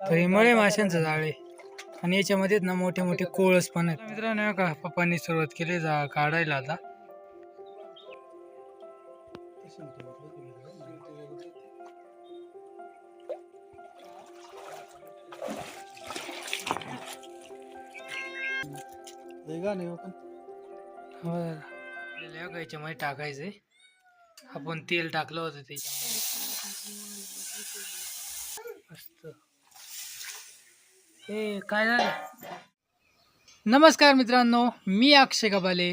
तर हे मळे माशांचं जाळ आहे. आणि याच्यामध्ये ना मोठे मोठे कोळस पण आहेत. मित्रांनो का पप्पांनी सुरुवात केली जा काढायला आता. हो. आपल्याला हे याच्यामध्ये टाकायचंय आपण तेल टाकलं होतं त्याच्यामध्ये. मस्त. हे काय झालं? नमस्कार मित्रांनो मी अक्षय कबाले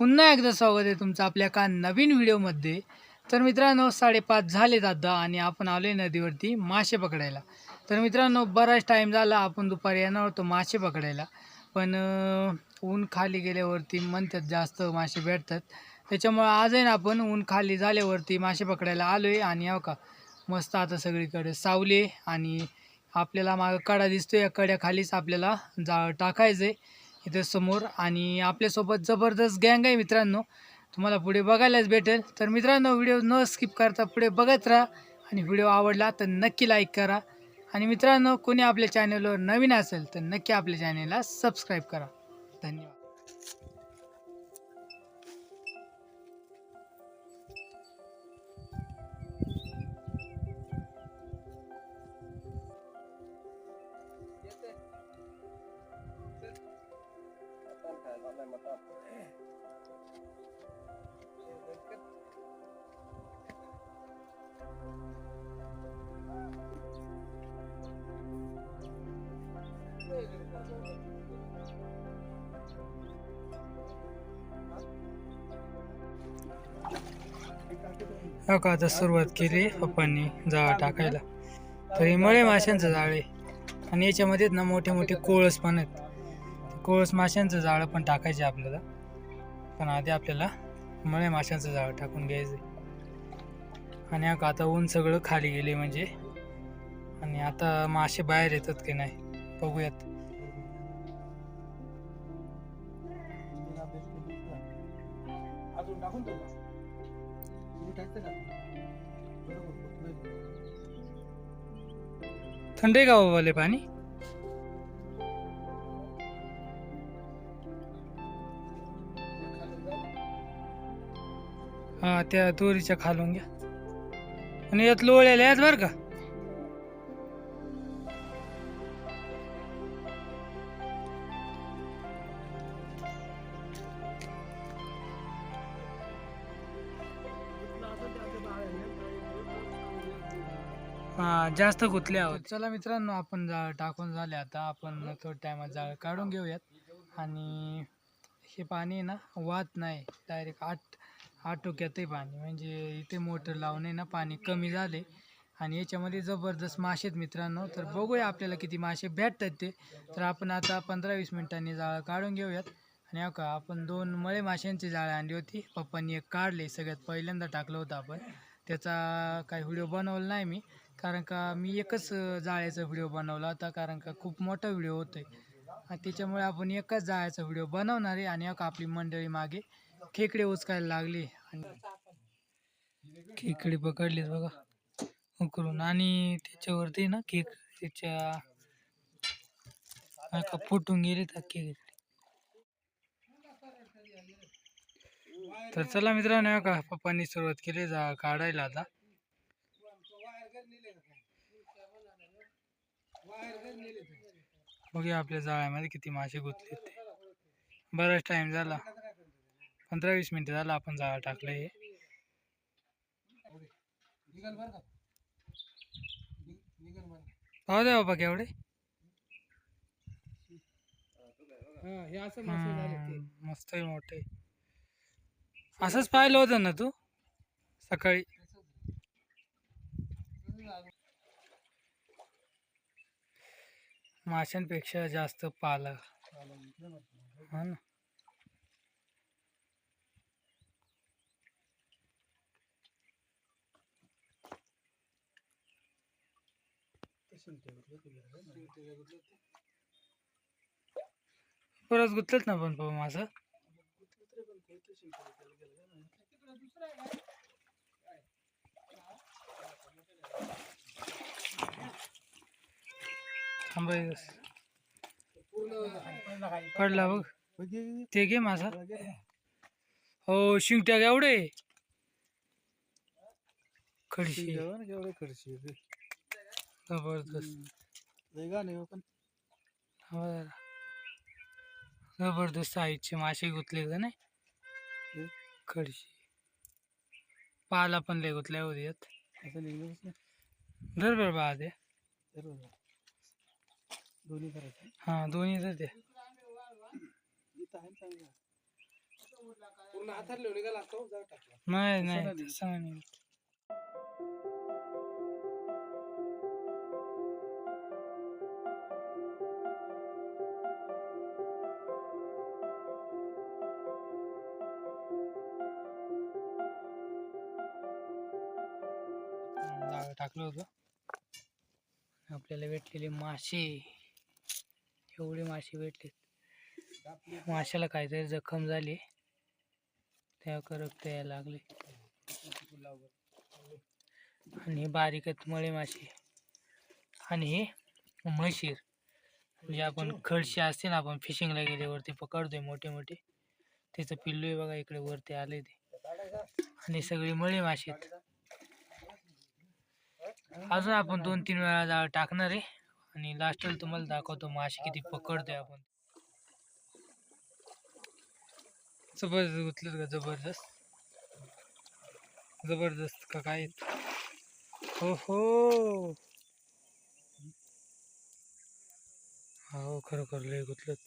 पुन्हा एकदा स्वागत आहे तुमचं आपल्या का नवीन व्हिडिओमध्ये. तर मित्रांनो साडेपाच झाले दादा आणि आपण आलो आहे नदीवरती मासे पकडायला. तर मित्रांनो बराच टाईम झाला आपण दुपारी येणार होतो मासे पकडायला. पण ऊन खाली गेल्यावरती म्हणतात जास्त मासे भेटतात. त्याच्यामुळं आज आहे ना आपण ऊन खाली झाल्यावरती मासे पकडायला आलो आहे आणि हो का मस्त आता सगळीकडे सावले आणि आपल्याला मागं कडा दिसतो या कड्याखालीच आपल्याला जा टाकायचं आहे इथं समोर. आणि आपल्यासोबत जबरदस्त गँग आहे मित्रांनो. तुम्हाला पुढे बघायलाच भेटेल. तर मित्रांनो व्हिडिओ न स्किप करता पुढे बघत राहा. आणि व्हिडिओ आवडला तर नक्की लाईक करा. आणि मित्रांनो कोणी आपल्या चॅनलवर नवीन असेल तर नक्की आपल्या चॅनलला सबस्क्राईब करा. धन्यवाद. हो का आता सुरुवात केली पप्पांनी जाळ टाकायला. तर हे मळे माशांचं जाळ आहे. आणि याच्यामध्ये ना मोठे मोठे कोळस पण आहेत. कोळस माशांचं जाळं पण टाकायचे आपल्याला. पण आधी आपल्याला मळे माशांचं जाळं टाकून घ्यायचं आणि हा आता ऊन सगळं खाली गेले म्हणजे. आणि आता मासे बाहेर येतात की नाही बघूयात. थंड आहे का हो बाबाले पाणी? हा त्या दोरीच्या खालून घ्या. आणि यात लोळ्याला आहेत बरं का? जास्त गुतले आहोत. चला मित्रांनो आपण जाळ टाकून झाले आता. आपण थोड्या टायमात जाळ काढून घेऊयात. आणि हे पाणी ना वाहत नाही. डायरेक्ट आठ आटोक्यात आहे पाणी. म्हणजे इथे मोटर लावून आहे ना पाणी कमी झाले. आणि याच्यामध्ये जबरदस्त मासे आहेत मित्रांनो. तर बघूया आपल्याला किती मासे भेटतात ते. तर आपण आता पंधरा वीस मिनिटांनी जाळं काढून घेऊयात. आणि का आपण दोन मळे माशांची जाळं आणली होती. पप्पांनी एक काढले. सगळ्यात पहिल्यांदा टाकलं होतं आपण. त्याचा काही व्हिडिओ बनवला नाही मी. कारण का मी एकच जाळ्याचा व्हिडिओ बनवला होता कारण का खूप मोठा व्हिडिओ होतो आणि त्याच्यामुळे आपण एकच जाळ्याचा व्हिडिओ बनवणार आहे आणि आपली मंडळी मागे खेकडे उचकायला लागली आणि खेकडे पकडलीत बघा उकरून. आणि त्याच्यावरती ना केक त्याच्या का फुटून गेले तर केक. तर चला मित्रांनो का पप्पांनी सुरुवात केली जा काढायला आता. बघूया आपल्या जाळ्यामध्ये किती मासे गुंतले ते बराच टाइम झाला. पंधरा वीस मिनिटं झाला आपण जाळ टाकलं हे पाहू द्या बाबा केवढे. मस्त आहे मोठे असंच पाहिलं होतं ना तू? सकाळी. माशांपेक्षा जास्त पाला हा ना. परत गुतलंच ना पण पाहू माझं? थांबाय पडला बघ. ते घे माझा. हो शिंगट्या एवढे. खडशी. जबरदस्त. जबरदस्त आईचे मासे गुतले का नाही. खडशी. पाला पण लय गुतल्या होती यात धर बरं बा दोन्ही करायचं? हा दोन्ही तर ते पूर्ण हातात लिहून निघाला असतो जाऊ टाकला. नाही नाही नाही. तसं नाही जाळं टाकलं होतं. आपल्याला भेटलेले मासे. एवढे मासे भेटले माशाला काहीतरी जखम झाली. त्या करत यायला लागले. आणि हे बारीक आहेत मळे मासे आणि हे म्हशीर म्हणजे आपण खडशी असते ना आपण फिशिंगला गेल्यावरती पकडतोय मोठे मोठे. त्याचं पिल्लू आहे बघा इकडे वरती आले ते. आणि सगळे मळे मासे आहेत. अजून आपण दोन तीन वेळा जाळ टाकणार आहे. आणि लास्टला तुम्हाला दाखवतो मासे किती पकडतोय आपण. जबरदस्त गुतलेत का जबरदस्त? जबरदस्त का काय? हो हो. हो खरोखर लय गुतलेत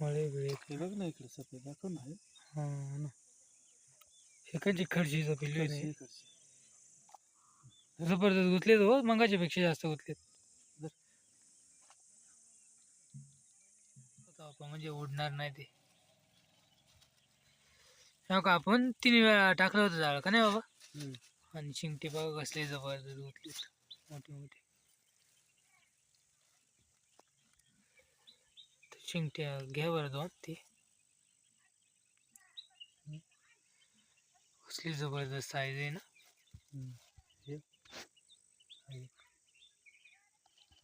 मळे बिळे. बघ ना इकडे सफेद दाखव ना हे. ना. हे इकडचे. इकडचे. जबरदस्त गुतलेत हो मंगाच्या पेक्षा जास्त गुतलेत आपण म्हणजे उडणार नाही ते. हो का आपण तीन वेळा टाकलं होतं जाळ का नाही बाबा. आणि शिंगटे बघा कसले जबरदस्त गुतलेत मोठे मोठे. तर शिंगट्या घ्या बरं दोन ते. कसली जबरदस्त साईज आहे ना.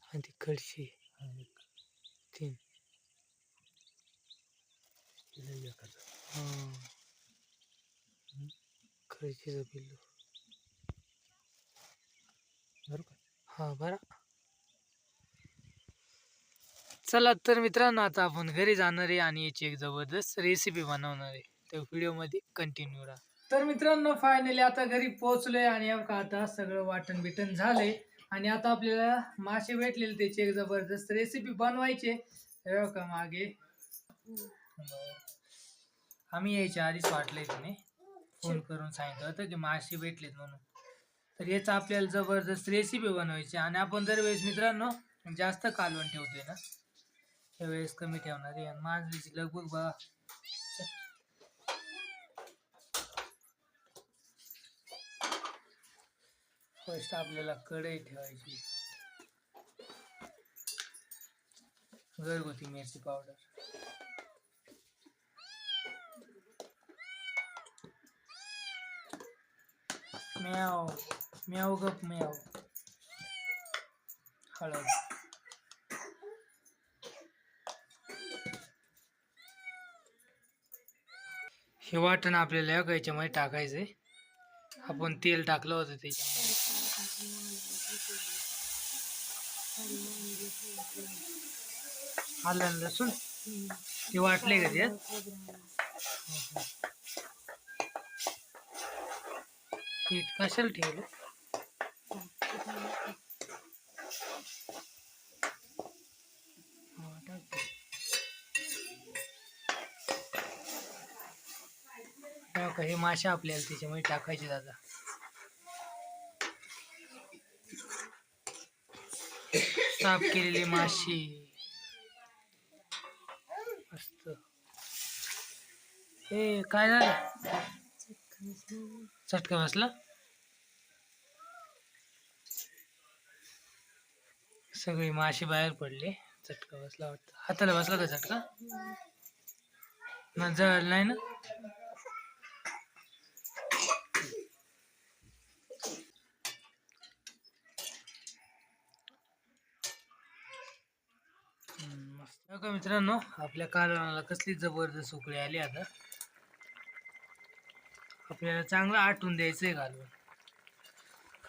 आणि ती खडशी हा एक. तीन हे. हा बरं का? हा बरा चला तर मित्रांनो आता आपण घरी जाणार आहे आणि याची एक जबरदस्त रेसिपी बनवणार आहे त्या व्हिडिओमध्ये कंटिन्यू राहा तर मित्रांनो फायनली आता घरी पोहोचलोय आणि आता सगळं वाटण बिटन झालंय आणि आता आपल्याला मासे भेटलेले त्याची एक जबरदस्त रेसिपी बनवायची आहे. बघा मागे. आम्ही यायच्या आधीच वाटलंय त्याने फोन करून सांगितलं होतं की मासे भेटलेत म्हणून. तर याचं आपल्याला जबरदस्त रेसिपी बनवायची आणि आपण दरवेळेस मित्रांनो जास्त कालवण ठेवतोय ना. त्यावेळेस कमी ठेवणार आहे. आणि मांजरीची लगभग बघा. फर्स्ट आपल्याला कढई ठेवायची. घरगुती मिरची पावडर. म्याव म्याव गप म्याव हळद. हे वाटण आपल्याला या याच्यामध्ये टाकायचंय. आपण तेल टाकलं होतं त्याच्यामध्ये. आलं आणि लसूण? ते वाटले का त्यात? हो, हो. पीठ कशाला ठेवलं? हो टाक हे मासे आपल्याला त्याच्यामध्ये टाकायचे दादा. साफ केलेली माशी. मस्त. हे काय झालं? चटका बसला सगळे माशी बाहेर पडले. चटका बसला वाटतं. हाताला बसला का चटका ना जळ नाही ना? का मित्रांनो आपल्या कारणाला कसली जबरदस्त उकळी आली आता. आपल्याला चांगलं आटून आहे घालून.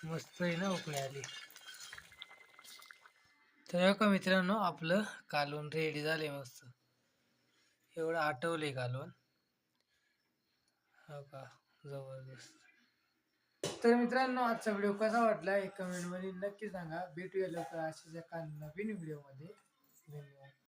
मस्त आहे ना उकळी आली. तर का मित्रांनो आपलं कालून रेडी झालंय मस्त. एवढं आटवलंय घालून. हो का? जबरदस्त. तर मित्रांनो आजचा व्हिडिओ कसा वाटला एक कमेंटमध्ये नक्की सांगा. भेटूया लवकर अशाच एका नवीन व्हिडिओमध्ये धन्यवाद.